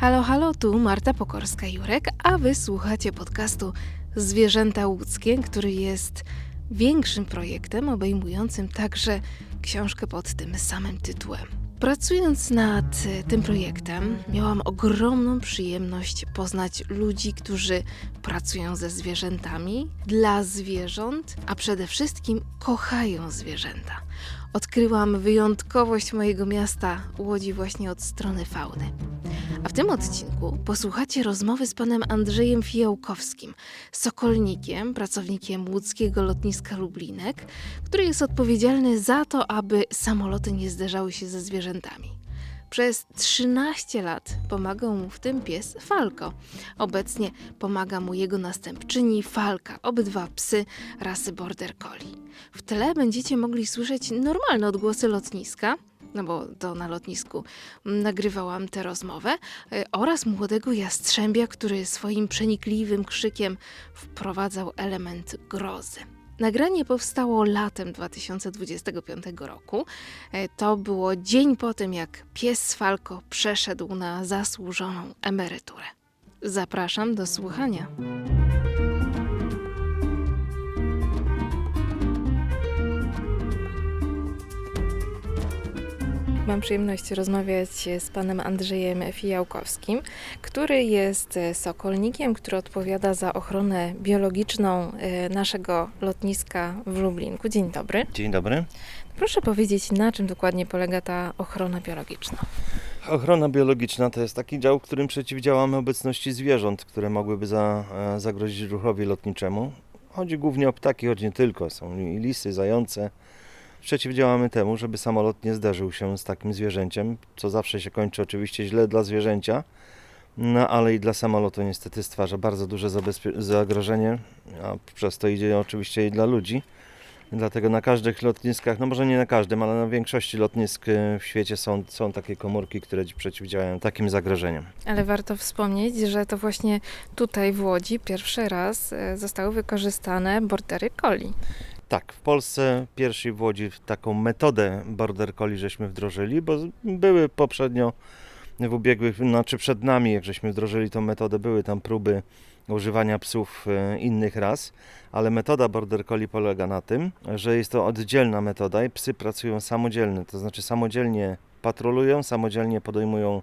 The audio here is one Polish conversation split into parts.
Halo, halo, tu Marta Pokorska-Jurek, a wy słuchacie podcastu Zwierzęta Łódzkie, który jest większym projektem obejmującym także książkę pod tym samym tytułem. Pracując nad tym projektem, miałam ogromną przyjemność poznać ludzi, którzy pracują ze zwierzętami, dla zwierząt, a przede wszystkim kochają zwierzęta. Odkryłam wyjątkowość mojego miasta Łodzi właśnie od strony fauny. A w tym odcinku posłuchacie rozmowy z panem Andrzejem Fijałkowskim, sokolnikiem, pracownikiem łódzkiego lotniska Lublinek, który jest odpowiedzialny za to, aby samoloty nie zderzały się ze zwierzętami. Przez 13 lat pomagał mu w tym pies Falko. Obecnie pomaga mu jego następczyni Falka, obydwa psy rasy Border Collie. W tle będziecie mogli słyszeć normalne odgłosy lotniska, no bo to na lotnisku nagrywałam tę rozmowę, y, oraz młodego jastrzębia, który swoim przenikliwym krzykiem wprowadzał element grozy. Nagranie powstało latem 2025 roku. E, To było dzień po tym, jak pies Falko przeszedł na zasłużoną emeryturę. Zapraszam do słuchania. Mam przyjemność rozmawiać z panem Andrzejem Fijałkowskim, który jest sokolnikiem, który odpowiada za ochronę biologiczną e, naszego lotniska w Lublinku. Dzień dobry. Dzień dobry. Proszę powiedzieć, na czym dokładnie polega ta ochrona biologiczna? Ochrona biologiczna to jest taki dział, którym przeciwdziałamy obecności zwierząt, które mogłyby za, e, zagrozić ruchowi lotniczemu. Chodzi głównie o ptaki, choć nie tylko. Są i lisy, zające. Przeciwdziałamy temu, żeby samolot nie zderzył się z takim zwierzęciem, co zawsze się kończy oczywiście źle dla zwierzęcia, no ale i dla samolotu niestety stwarza bardzo duże zagrożenie, a przez to idzie oczywiście i dla ludzi. Dlatego na każdych lotniskach, no może nie na każdym, ale na większości lotnisk e, w świecie są, są takie komórki, które ci przeciwdziałają takim zagrożeniom. Ale warto wspomnieć, że to właśnie tutaj w Łodzi pierwszy raz e, zostały wykorzystane bordery coli. Tak, w Polsce pierwsi w Łodzi taką metodę border collie żeśmy wdrożyli, bo były poprzednio w ubiegłych, znaczy przed nami, jak żeśmy wdrożyli tą metodę, były tam próby używania psów e, innych ras, ale metoda border collie polega na tym, że jest to oddzielna metoda i psy pracują samodzielnie, to znaczy samodzielnie patrolują, samodzielnie podejmują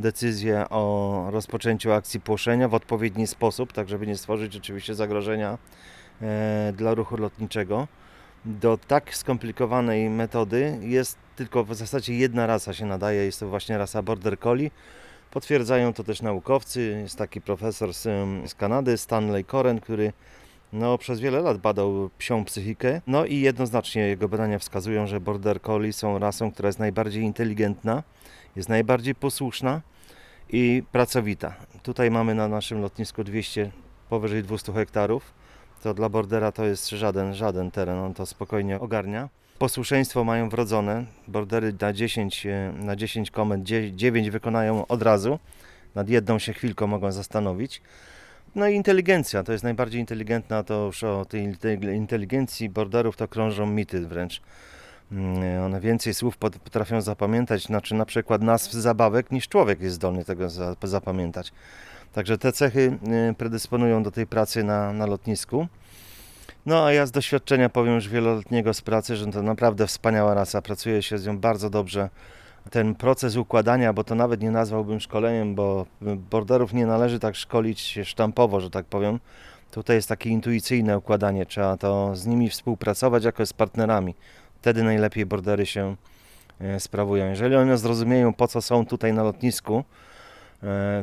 decyzję o rozpoczęciu akcji płoszenia w odpowiedni sposób, tak żeby nie stworzyć oczywiście zagrożenia dla ruchu lotniczego. Do tak skomplikowanej metody jest tylko w zasadzie jedna rasa się nadaje, jest to właśnie rasa Border Collie. Potwierdzają to też naukowcy. Jest taki profesor z, z Kanady, Stanley Coren, który no, przez wiele lat badał psią psychikę. No i jednoznacznie jego badania wskazują, że Border Collie są rasą, która jest najbardziej inteligentna, jest najbardziej posłuszna i pracowita. Tutaj mamy na naszym lotnisku 200, powyżej 200 hektarów. To dla bordera to jest żaden, żaden teren, on to spokojnie ogarnia. Posłuszeństwo mają wrodzone. Bordery na 10, e, na 10 komend 9 wykonają od razu. Nad jedną się chwilką mogą zastanowić. No i inteligencja, to jest najbardziej inteligentna, to już o tej inte- inteligencji borderów to krążą mity wręcz. Mm, One więcej słów pot- potrafią zapamiętać, znaczy na przykład nazw zabawek, niż człowiek jest zdolny tego za- zapamiętać. Także te cechy y, predysponują do tej pracy na, na lotnisku. No a ja z doświadczenia powiem już wieloletniego z pracy, że to naprawdę wspaniała rasa, pracuje się z nią bardzo dobrze. Ten proces układania, bo to nawet nie nazwałbym szkoleniem, bo y, borderów nie należy tak szkolić sztampowo, że tak powiem. Tutaj jest takie intuicyjne układanie, trzeba to z nimi współpracować jako z partnerami. Wtedy najlepiej bordery się e, sprawują. Jeżeli one zrozumieją, po co są tutaj na lotnisku,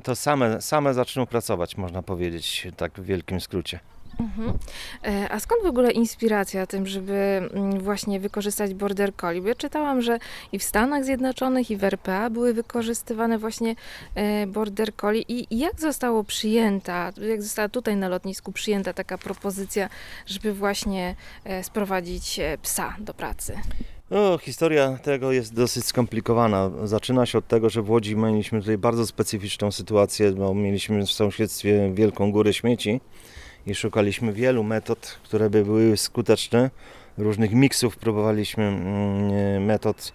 to same, same zaczną pracować, można powiedzieć, tak w wielkim skrócie. Mhm. E, A skąd w ogóle inspiracja tym, żeby mm, właśnie wykorzystać border collie? Bo ja czytałam, że i w Stanach Zjednoczonych, i w RPA były wykorzystywane właśnie e, border collie. I jak zostało przyjęta, jak została tutaj na lotnisku przyjęta taka propozycja, żeby właśnie e, sprowadzić e, psa do pracy? No, historia tego jest dosyć skomplikowana. Zaczyna się od tego, że w Łodzi mieliśmy tutaj bardzo specyficzną sytuację, bo mieliśmy w sąsiedztwie wielką górę śmieci i szukaliśmy wielu metod, które by były skuteczne. Różnych miksów próbowaliśmy mm, metod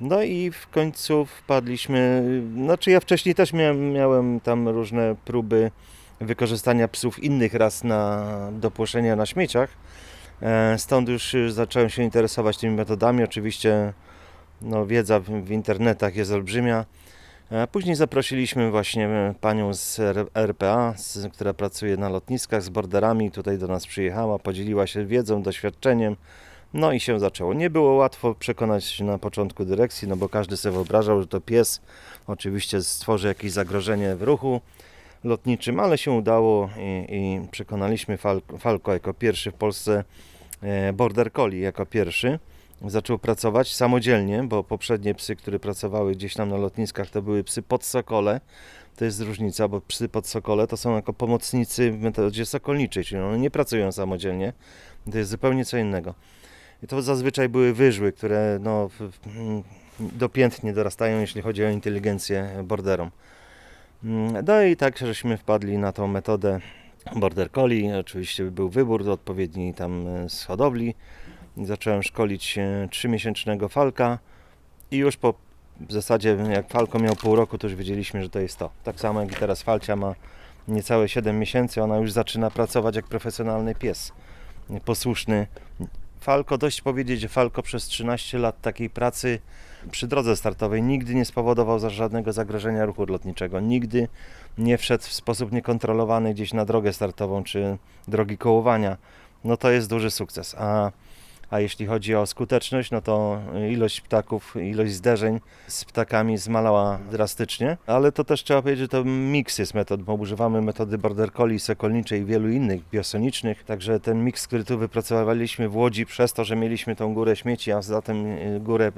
No i w końcu wpadliśmy, znaczy ja wcześniej też miałem, miałem tam różne próby wykorzystania psów innych ras na, do płoszenia na śmieciach. E, Stąd już zacząłem się interesować tymi metodami. Oczywiście no, wiedza w, internetach jest olbrzymia. E, Później zaprosiliśmy właśnie e, panią z RPA, która pracuje na lotniskach z borderami. Tutaj do nas przyjechała, podzieliła się wiedzą, doświadczeniem. No i się zaczęło. Nie było łatwo przekonać na początku dyrekcji, no bo każdy sobie wyobrażał, że to pies oczywiście stworzy jakieś zagrożenie w ruchu lotniczym, ale się udało i, i przekonaliśmy Fal- Falco jako pierwszy w Polsce, e, Border Collie jako pierwszy. Zaczął pracować samodzielnie, bo poprzednie psy, które pracowały gdzieś tam na lotniskach, to były psy podsokole. To jest różnica, bo psy podsokole to są jako pomocnicy w metodzie sokolniczej, czyli one nie pracują samodzielnie. To jest zupełnie co innego. I to zazwyczaj były wyżły, które no, mm, dopiętnie dorastają, jeśli chodzi o inteligencję borderom. Mm, No i tak żeśmy wpadli na tą metodę Border Collie. Oczywiście był wybór odpowiedni tam e, z hodowli. Zacząłem szkolić e, trzymiesięcznego falka i już po w zasadzie jak falko miał pół roku, to już wiedzieliśmy, że to jest to. Tak samo jak i teraz falcia ma niecałe 7 miesięcy, ona już zaczyna pracować jak profesjonalny pies. Posłuszny. Falko, dość powiedzieć, że Falko przez 13 lat takiej pracy przy drodze startowej nigdy nie spowodował żadnego zagrożenia ruchu lotniczego. Nigdy nie wszedł w sposób niekontrolowany gdzieś na drogę startową czy drogi kołowania. No to jest duży sukces. A, a jeśli chodzi o skuteczność, no to ilość ptaków, ilość zderzeń z ptakami zmalała drastycznie, ale to też trzeba powiedzieć, że to miks jest metod, bo używamy metody border collie, sokolniczej i wielu innych biosonicznych, także ten miks, który tu wypracowaliśmy w Łodzi przez to, że mieliśmy tą górę śmieci, a zatem y, górę,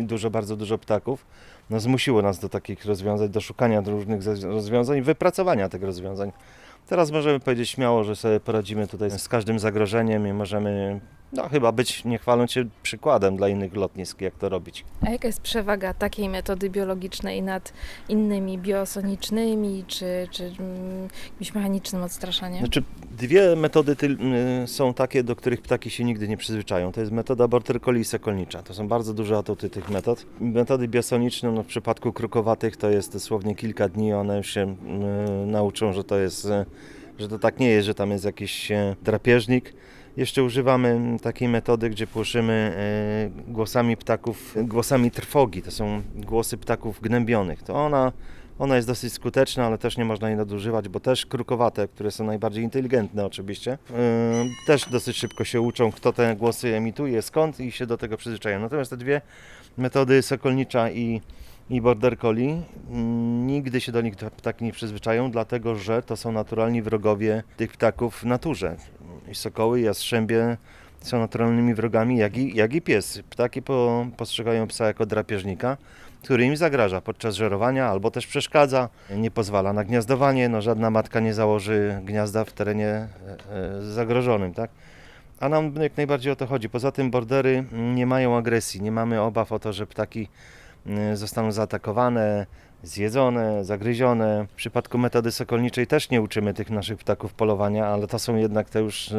y, dużo, bardzo dużo ptaków, no zmusiło nas do takich rozwiązań, do szukania różnych rozwiązań wypracowania tych rozwiązań. Teraz możemy powiedzieć śmiało, że sobie poradzimy tutaj z każdym zagrożeniem i możemy, no chyba być, nie chwaląc się, przykładem dla innych lotnisk, jak to robić. A jaka jest przewaga takiej metody biologicznej nad innymi biosonicznymi czy, czy mm, jakimś mechanicznym odstraszaniem? Znaczy, dwie metody ty, y, są takie, do których ptaki się nigdy nie przyzwyczają. To jest metoda border collie i sokolnicza. To są bardzo duże atuty tych metod. Metody biosoniczne, no w przypadku krukowatych to jest dosłownie kilka dni, one już się y, nauczą, że to jest, y, że to tak nie jest, że tam jest jakiś y, drapieżnik. Jeszcze używamy takiej metody, gdzie płoszymy y, głosami ptaków, głosami trwogi. To są głosy ptaków gnębionych. To ona ona jest dosyć skuteczna, ale też nie można jej nadużywać, bo też krukowate, które są najbardziej inteligentne oczywiście, yy, też dosyć szybko się uczą, kto te głosy emituje, skąd i się do tego przyzwyczajają. Natomiast te dwie metody, sokolnicza i, i border collie, mm, nigdy się do nich ptaki nie przyzwyczają, dlatego że to są naturalni wrogowie tych ptaków w naturze. Sokoły, jastrzębie są naturalnymi wrogami, jak i, jak i pies. Ptaki po, postrzegają psa jako drapieżnika, który im zagraża podczas żerowania albo też przeszkadza, nie pozwala na gniazdowanie. No, żadna matka nie założy gniazda w terenie e, e, zagrożonym, tak? A nam jak najbardziej o to chodzi. Poza tym bordery nie mają agresji, nie mamy obaw o to, że ptaki e, zostaną zaatakowane, zjedzone, zagryzione. W przypadku metody sokolniczej też nie uczymy tych naszych ptaków polowania, ale to są jednak te już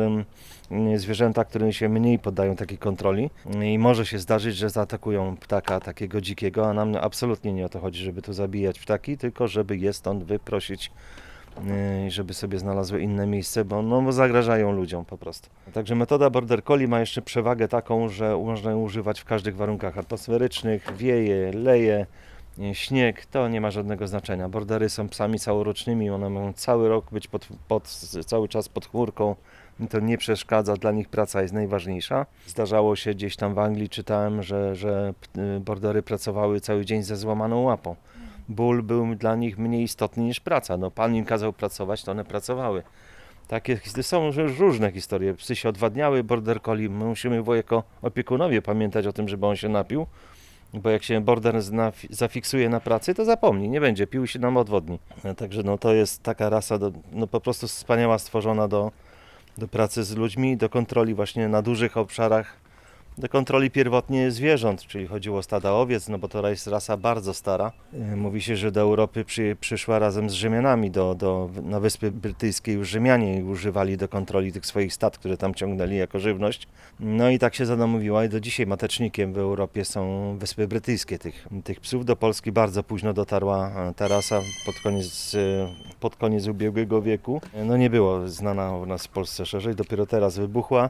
zwierzęta, które się mniej poddają takiej kontroli i może się zdarzyć, że zaatakują ptaka takiego dzikiego, a nam absolutnie nie o to chodzi, żeby tu zabijać ptaki, tylko żeby je stąd wyprosić i żeby sobie znalazły inne miejsce, bo, no, bo zagrażają ludziom po prostu. Także metoda border collie ma jeszcze przewagę taką, że można ją używać w każdych warunkach atmosferycznych, wieje, leje, śnieg, to nie ma żadnego znaczenia. Bordery są psami całorocznymi, one mogą cały rok być pod, pod, cały czas pod chmurką, to nie przeszkadza, dla nich praca jest najważniejsza. Zdarzało się gdzieś tam w Anglii, czytałem, że, że y, bordery pracowały cały dzień ze złamaną łapą. Ból był dla nich mniej istotny niż praca. No, pan im kazał pracować, to one pracowały. Takie są już różne historie. Psy się odwadniały, border collie. My musimy jako opiekunowie pamiętać o tym, żeby on się napił, bo jak się border zafiksuje na pracy, to zapomni, nie będzie pił się nam odwodni. E, Także no, to jest taka rasa do, no, po prostu wspaniała, stworzona do, do pracy z ludźmi, do kontroli właśnie na dużych obszarach do kontroli pierwotnie zwierząt, czyli chodziło o stada owiec, no bo to jest rasa bardzo stara. E, Mówi się, że do Europy przy, przyszła razem z Rzymianami do, do, na Wyspy Brytyjskie. Już Rzymianie używali do kontroli tych swoich stad, które tam ciągnęli jako żywność. No i tak się zadomowiła i do dzisiaj matecznikiem w Europie są Wyspy Brytyjskie. Tych, tych psów do Polski bardzo późno dotarła e, ta rasa pod koniec, e, pod koniec ubiegłego wieku. No nie było znana u nas w Polsce szerzej, dopiero teraz wybuchła.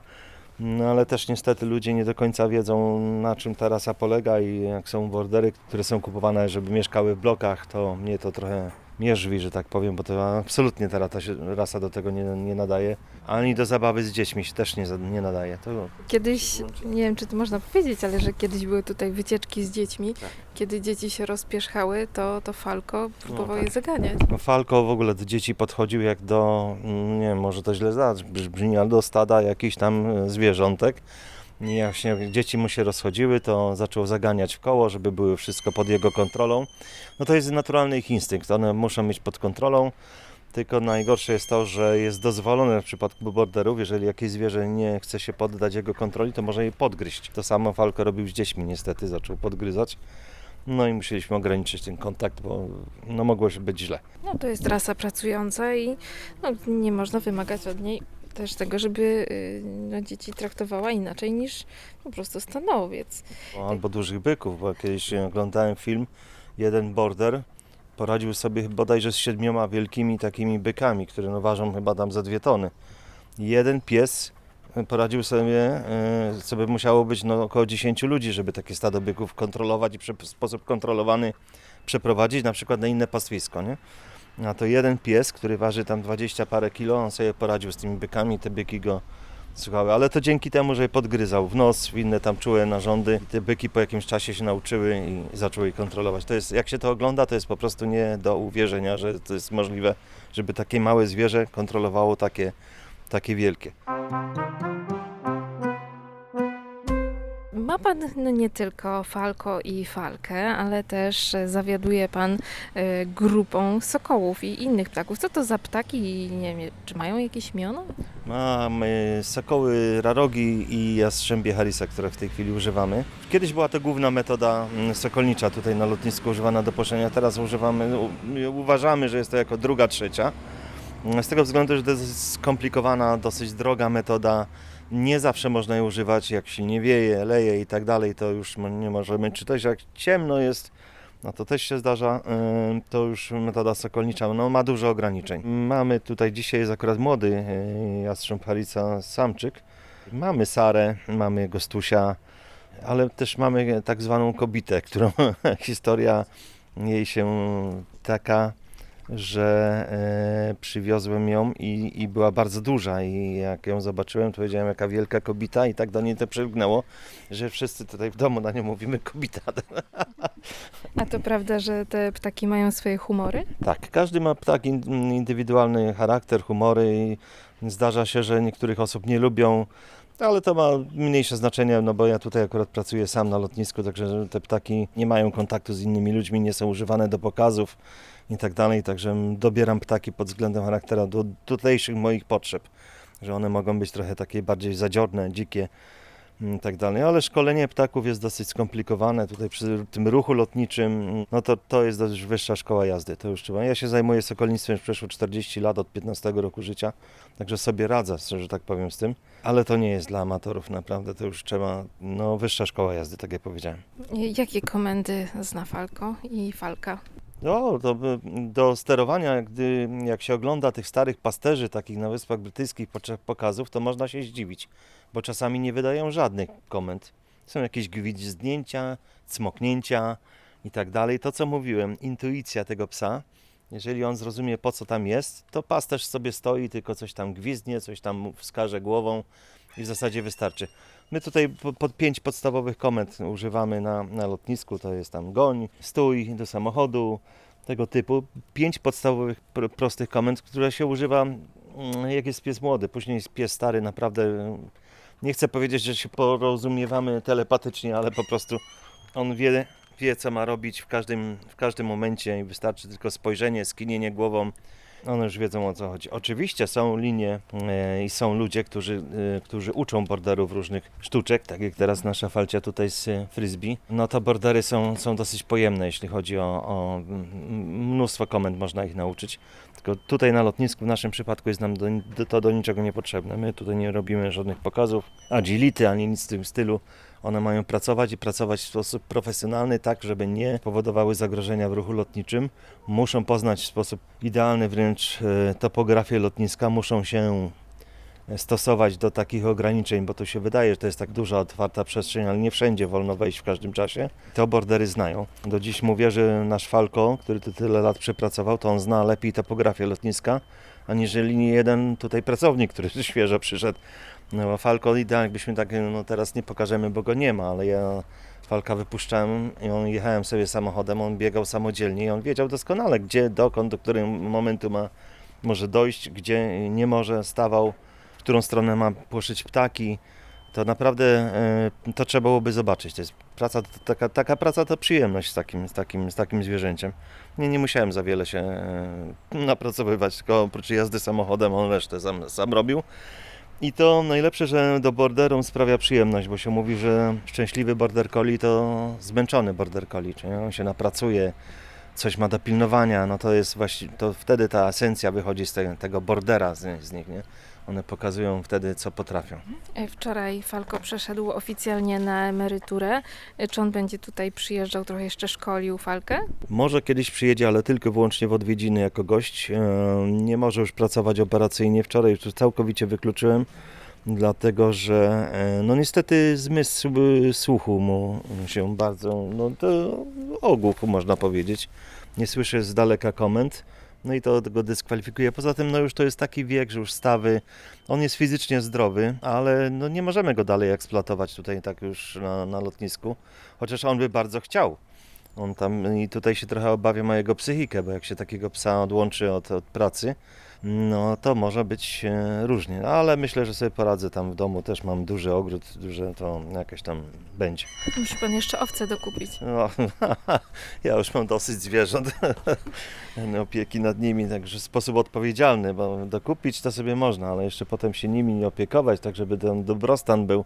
No ale też niestety ludzie nie do końca wiedzą na czym ta rasa polega i jak są bordery, które są kupowane, żeby mieszkały w blokach, to mnie to trochę mierzwi, że tak powiem, bo to absolutnie ta rata się, rasa do tego nie, nie nadaje. Ani do zabawy z dziećmi się też nie, nie nadaje. To Kiedyś, nie wiem czy to można powiedzieć, ale że kiedyś były tutaj wycieczki z dziećmi. Tak. Kiedy dzieci się rozpierzchały, to, to Falko próbował tak. je zaganiać. No, Falko w ogóle do dzieci podchodził jak do, mm, nie wiem, może to źle brzmi, ale do stada jakichś tam e, zwierzątek. I jak się dzieci mu się rozchodziły, to zaczął zaganiać w koło, żeby były wszystko pod jego kontrolą. No to jest naturalny ich instynkt, one muszą mieć pod kontrolą. Tylko najgorsze jest to, że jest dozwolone w przypadku borderów, jeżeli jakieś zwierzę nie chce się poddać jego kontroli, to może je podgryźć. To samo Falko robił z dziećmi, niestety zaczął podgryzać. No i musieliśmy ograniczyć ten kontakt, bo no mogło się być źle. No to jest rasa pracująca i no, nie można wymagać od niej też tego, żeby y, no, dzieci traktowała inaczej niż po prostu stanowiec. Albo dużych byków, bo kiedyś oglądałem film, jeden border poradził sobie bodajże z siedmioma wielkimi takimi bykami, które no ważą chyba tam za dwie tony. Jeden pies poradził sobie, e, sobie musiało być no, około 10 ludzi, żeby takie stado byków kontrolować i w sposób kontrolowany przeprowadzić, na przykład na inne pastwisko, nie? A to jeden pies, który waży tam 20 parę kilo, on sobie poradził z tymi bykami, te byki go słuchały, ale to dzięki temu, że podgryzał w nos, w inne tam czułe narządy. I te byki po jakimś czasie się nauczyły i zaczęły je kontrolować. To jest, jak się to ogląda, to jest po prostu nie do uwierzenia, że to jest możliwe, żeby takie małe zwierzę kontrolowało takie, takie wielkie. Ma pan no, nie tylko Falko i Falkę, ale też zawiaduje pan e, grupą sokołów i innych ptaków. Co to za ptaki i nie wiem, czy mają jakieś imiona? Mamy sokoły rarogi i jastrzębie harisa, które w tej chwili używamy. Kiedyś była to główna metoda mm, sokolnicza tutaj na lotnisku używana do poszenia. Teraz używamy, uważamy, że jest to jako druga, trzecia. Z tego względu, że to jest skomplikowana, dosyć droga metoda. Nie zawsze można jej używać, jak silnie wieje, leje i tak dalej, to już nie możemy. Czy też jak ciemno jest, no to też się zdarza, to już metoda sokolnicza no, ma dużo ograniczeń. Mamy tutaj, dzisiaj jest akurat młody yy, jastrząb Harica samczyk. Mamy Sarę, mamy Gostusia, ale też mamy tak zwaną kobitę, którą historia jej się taka, że e, przywiozłem ją i, i była bardzo duża i jak ją zobaczyłem, to powiedziałem jaka wielka kobita i tak do niej to przylgnęło, że wszyscy tutaj w domu na nią mówimy kobita. A to prawda, że te ptaki mają swoje humory? Tak, każdy ma tak in, indywidualny charakter, humory i zdarza się, że niektórych osób nie lubią, ale to ma mniejsze znaczenie, no bo ja tutaj akurat pracuję sam na lotnisku, także te ptaki nie mają kontaktu z innymi ludźmi, nie są używane do pokazów i tak dalej, także dobieram ptaki pod względem charakteru do tutejszych moich potrzeb, że one mogą być trochę takie bardziej zadziorne, dzikie i tak dalej, ale szkolenie ptaków jest dosyć skomplikowane. Tutaj przy tym ruchu lotniczym, no to, to jest dość wyższa szkoła jazdy, to już trzeba. Ja się zajmuję sokolnictwem już przeszło 40 lat, od 15 roku życia, także sobie radzę, że tak powiem z tym, ale to nie jest dla amatorów, naprawdę to już trzeba, no wyższa szkoła jazdy, tak jak powiedziałem. Jakie komendy zna Falko i Falka? No, by- do sterowania, gdy jak się ogląda tych starych pasterzy takich na Wyspach Brytyjskich pokazów, to można się zdziwić, bo czasami nie wydają żadnych komend. Są jakieś gwizdnięcia, cmoknięcia i tak dalej. To, co mówiłem, intuicja tego psa, jeżeli on zrozumie, po co tam jest, to pasterz sobie stoi, tylko coś tam gwizdnie, coś tam wskaże głową i w zasadzie wystarczy. My tutaj po- pod pięć podstawowych komend używamy na, na lotnisku, to jest tam goń, stój do samochodu, tego typu. Pięć podstawowych, pr- prostych komend, które się używa mm, jak jest pies młody. Później jest pies stary, naprawdę nie chcę powiedzieć, że się porozumiewamy telepatycznie, ale po prostu on wie, wie co ma robić w każdym, w każdym momencie i wystarczy tylko spojrzenie, skinienie głową One już wiedzą o co chodzi. Oczywiście są linie e, i są ludzie, którzy, e, którzy uczą borderów różnych sztuczek, tak jak teraz nasza falcia tutaj z frisbee. No to bordery są, są dosyć pojemne, jeśli chodzi o, o mnóstwo komend można ich nauczyć. Tylko tutaj na lotnisku w naszym przypadku jest nam do, do, to do niczego niepotrzebne. My tutaj nie robimy żadnych pokazów, agility ani nic w tym stylu. One mają pracować i pracować w sposób profesjonalny, tak żeby nie powodowały zagrożenia w ruchu lotniczym. Muszą poznać w sposób idealny wręcz e, topografię lotniska, muszą się stosować do takich ograniczeń, bo to się wydaje, że to jest tak duża, otwarta przestrzeń, ale nie wszędzie wolno wejść w każdym czasie. To bordery znają. Do dziś mówię, że nasz Falco, który tu tyle lat przepracował, to on zna lepiej topografię lotniska, aniżeli nie jeden tutaj pracownik, który świeżo przyszedł. No Falco idealnie, jakbyśmy tak, no teraz nie pokażemy, bo go nie ma, ale ja Falka wypuszczałem i on jechałem sobie samochodem, on biegał samodzielnie i on wiedział doskonale, gdzie, dokąd, do którego momentu ma, może dojść, gdzie nie może, stawał, w którą stronę ma płoszyć ptaki. To naprawdę e, to trzeba byłoby zobaczyć. To jest praca, to, taka, taka praca to przyjemność z takim, z takim, z takim zwierzęciem. Nie, nie musiałem za wiele się e, napracowywać, tylko oprócz jazdy samochodem on resztę sam, sam robił. I to najlepsze, że do borderom sprawia przyjemność, bo się mówi, że szczęśliwy border collie to zmęczony border collie, czyli on się napracuje, coś ma do pilnowania, no to jest właśnie, to wtedy ta esencja wychodzi z te, tego bordera z nich, nie? One pokazują wtedy, co potrafią. E, Wczoraj Falko przeszedł oficjalnie na emeryturę. E, Czy on będzie tutaj przyjeżdżał, trochę jeszcze szkolił Falkę? Może kiedyś przyjedzie, ale tylko wyłącznie w odwiedziny jako gość. E, Nie może już pracować operacyjnie. Wczoraj już całkowicie wykluczyłem, dlatego że no niestety zmysł słuchu mu się bardzo, no to ogłuch można powiedzieć. Nie słyszy z daleka komend. No i to go dyskwalifikuje. Poza tym, no już to jest taki wiek, że już stawy. On jest fizycznie zdrowy, ale no nie możemy go dalej eksploatować tutaj tak już na, na lotnisku. Chociaż on by bardzo chciał. On tam i tutaj się trochę obawiam o jego psychikę, bo jak się takiego psa odłączy od, od pracy, no to może być e, różnie. No, ale myślę, że sobie poradzę tam w domu. Też mam duży ogród, duże to jakieś tam będzie. Musi pan jeszcze owce dokupić. No, ja już mam dosyć zwierząt, no, opieki nad nimi, także w sposób odpowiedzialny, bo dokupić to sobie można, ale jeszcze potem się nimi nie opiekować, tak żeby ten dobrostan był,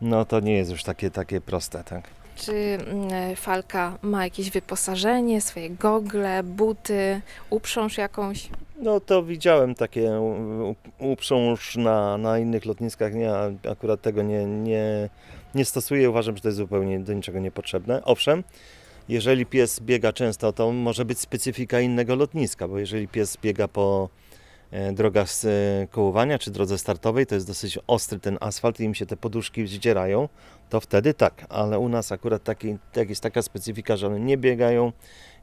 no to nie jest już takie, takie proste, tak. Czy mm, Falka ma jakieś wyposażenie, swoje gogle, buty, uprząż jakąś? No to widziałem takie uprząż na, na innych lotniskach, nie, a akurat tego nie, nie, nie stosuję, uważam, że to jest zupełnie do niczego niepotrzebne. Owszem, jeżeli pies biega często, to może być specyfika innego lotniska, bo jeżeli pies biega po e, drogach e, kołowania czy drodze startowej, to jest dosyć ostry ten asfalt i im się te poduszki zdzierają, to wtedy tak, ale u nas akurat taki, tak jest taka specyfika, że one nie biegają,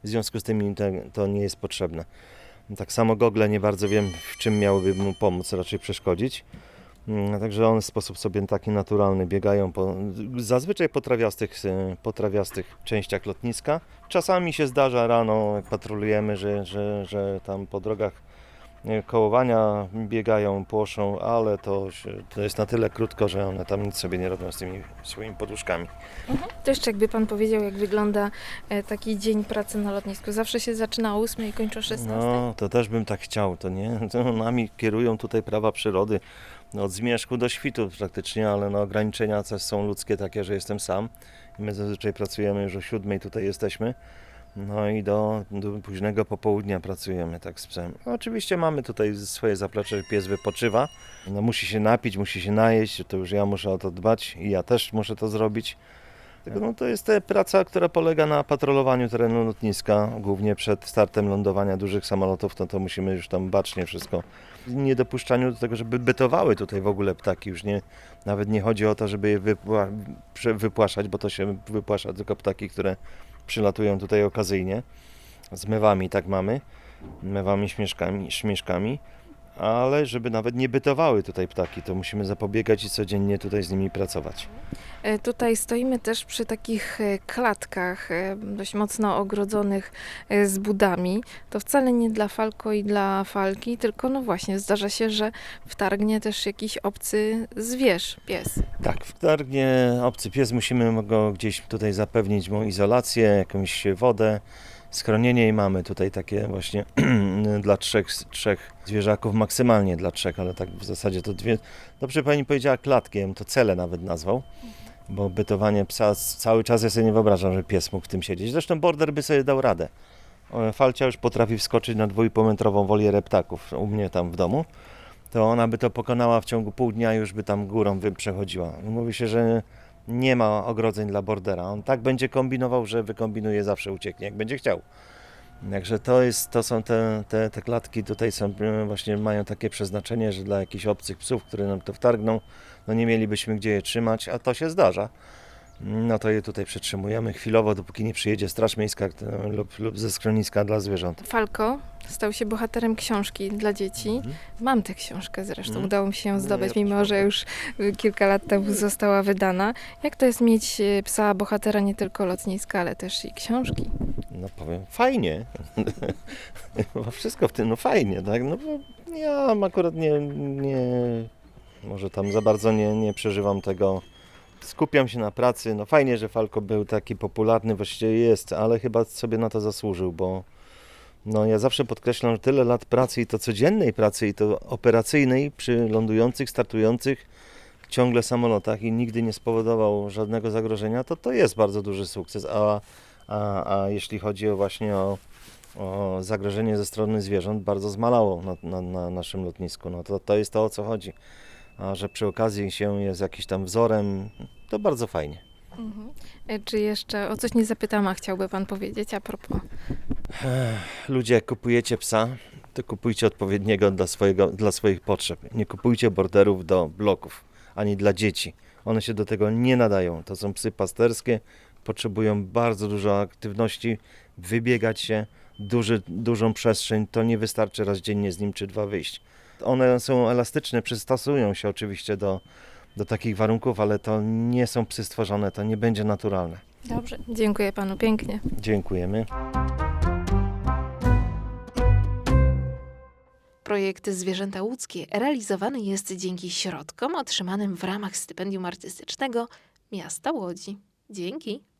w związku z tym to nie jest potrzebne. Tak samo gogle nie bardzo wiem, w czym miałyby mu pomóc, raczej przeszkodzić. Mm, Także one w sposób sobie taki naturalny biegają po, zazwyczaj po trawiastych, e, po trawiastych częściach lotniska. Czasami się zdarza rano, jak patrolujemy, że, że, że tam po drogach kołowania biegają, płoszą, ale to, się, to jest na tyle krótko, że one tam nic sobie nie robią z tymi swoimi poduszkami. To jeszcze jakby pan powiedział, jak wygląda e, taki dzień pracy na lotnisku. Zawsze się zaczyna o 8 i kończy o 16. No, to też bym tak chciał, to nie? To nami kierują tutaj prawa przyrody. No, od zmierzchu do świtu praktycznie, ale no, ograniczenia też są ludzkie takie, że jestem sam. I my zazwyczaj pracujemy już o siódmej, tutaj jesteśmy. No i do, do późnego popołudnia pracujemy tak z psem. No, oczywiście mamy tutaj swoje zaplecze, pies wypoczywa. No, musi się napić, musi się najeść, to już ja muszę o to dbać i ja też muszę to zrobić. No, to jest ta praca, która polega na patrolowaniu terenu lotniska, głównie przed startem lądowania dużych samolotów, no to musimy już tam bacznie wszystko. Nie dopuszczaniu do tego, żeby bytowały tutaj w ogóle ptaki, już nie, nawet nie chodzi o to, żeby je wypła, wypłaszać, bo to się wypłasza tylko ptaki, które przylatują tutaj okazyjnie. Z mewami tak mamy, mewami śmieszkami, śmieszkami, ale żeby nawet nie bytowały tutaj ptaki, to musimy zapobiegać i codziennie tutaj z nimi pracować. E, Tutaj stoimy też przy takich e, klatkach e, dość mocno ogrodzonych z budami. To wcale nie dla Falko i dla Falki, tylko no właśnie zdarza się, że wtargnie też jakiś obcy zwierz, pies. Tak, wtargnie obcy pies, musimy go gdzieś tutaj zapewnić mu izolację, jakąś wodę, schronienie i mamy tutaj takie właśnie dla trzech, trzech zwierzaków, maksymalnie dla trzech, ale tak w zasadzie to dwie. Dobrze pani powiedziała klatki, ja bym to cele nawet nazwał, bo bytowanie psa cały czas ja sobie nie wyobrażam, że pies mógł w tym siedzieć. Zresztą border by sobie dał radę. Falcia już potrafi wskoczyć na dwójpometrową wolierę ptaków u mnie tam w domu. To ona by to pokonała w ciągu pół dnia już by tam górą przechodziła. Mówi się, że nie ma ogrodzeń dla bordera. On tak będzie kombinował, że wykombinuje, zawsze ucieknie, jak będzie chciał. Także to, jest, to są te, te, te klatki, tutaj są, e, właśnie mają takie przeznaczenie, że dla jakichś obcych psów, które nam to wtargną, no nie mielibyśmy gdzie je trzymać, a to się zdarza. No to je tutaj przetrzymujemy chwilowo, dopóki nie przyjedzie Straż Miejska e, lub, lub ze schroniska dla zwierząt. Falko stał się bohaterem książki dla dzieci. Mhm. Mam tę książkę zresztą, Mhm. udało mi się ją No, zdobyć, ja mimo że już y, kilka lat temu została wydana. Jak to jest mieć y, psa bohatera nie tylko lotniska, ale też i książki? No powiem, fajnie. Bo wszystko w tym, no fajnie, tak? No bo ja akurat nie, nie może tam za bardzo nie, nie przeżywam tego. Skupiam się na pracy. No fajnie, że Falco był taki popularny, właściwie jest, ale chyba sobie na to zasłużył, bo no ja zawsze podkreślam, że tyle lat pracy i to codziennej pracy i to operacyjnej przy lądujących, startujących ciągle samolotach i nigdy nie spowodował żadnego zagrożenia, to to jest bardzo duży sukces. A a, a jeśli chodzi o właśnie o, o zagrożenie ze strony zwierząt, bardzo zmalało na, na, na naszym lotnisku. No to, to jest to, o co chodzi. A że przy okazji się jest jakiś tam wzorem, to bardzo fajnie. Y, Czy jeszcze o coś nie zapytam, a chciałby pan powiedzieć a propos? Ludzie, jak kupujecie psa, to kupujcie odpowiedniego dla, swojego, dla swoich potrzeb. Nie kupujcie borderów do bloków, ani dla dzieci. One się do tego nie nadają. To są psy pasterskie, potrzebują bardzo dużo aktywności, wybiegać się, duży, dużą przestrzeń. To nie wystarczy raz dziennie z nim czy dwa wyjść. One są elastyczne, przystosują się oczywiście do, do takich warunków, ale to nie są psy stworzone, to nie będzie naturalne. Dobrze. Dziękuję panu pięknie. Dziękujemy. Projekt Zwierzęta Łódzkie realizowany jest dzięki środkom otrzymanym w ramach stypendium artystycznego Miasta Łodzi. Dzięki!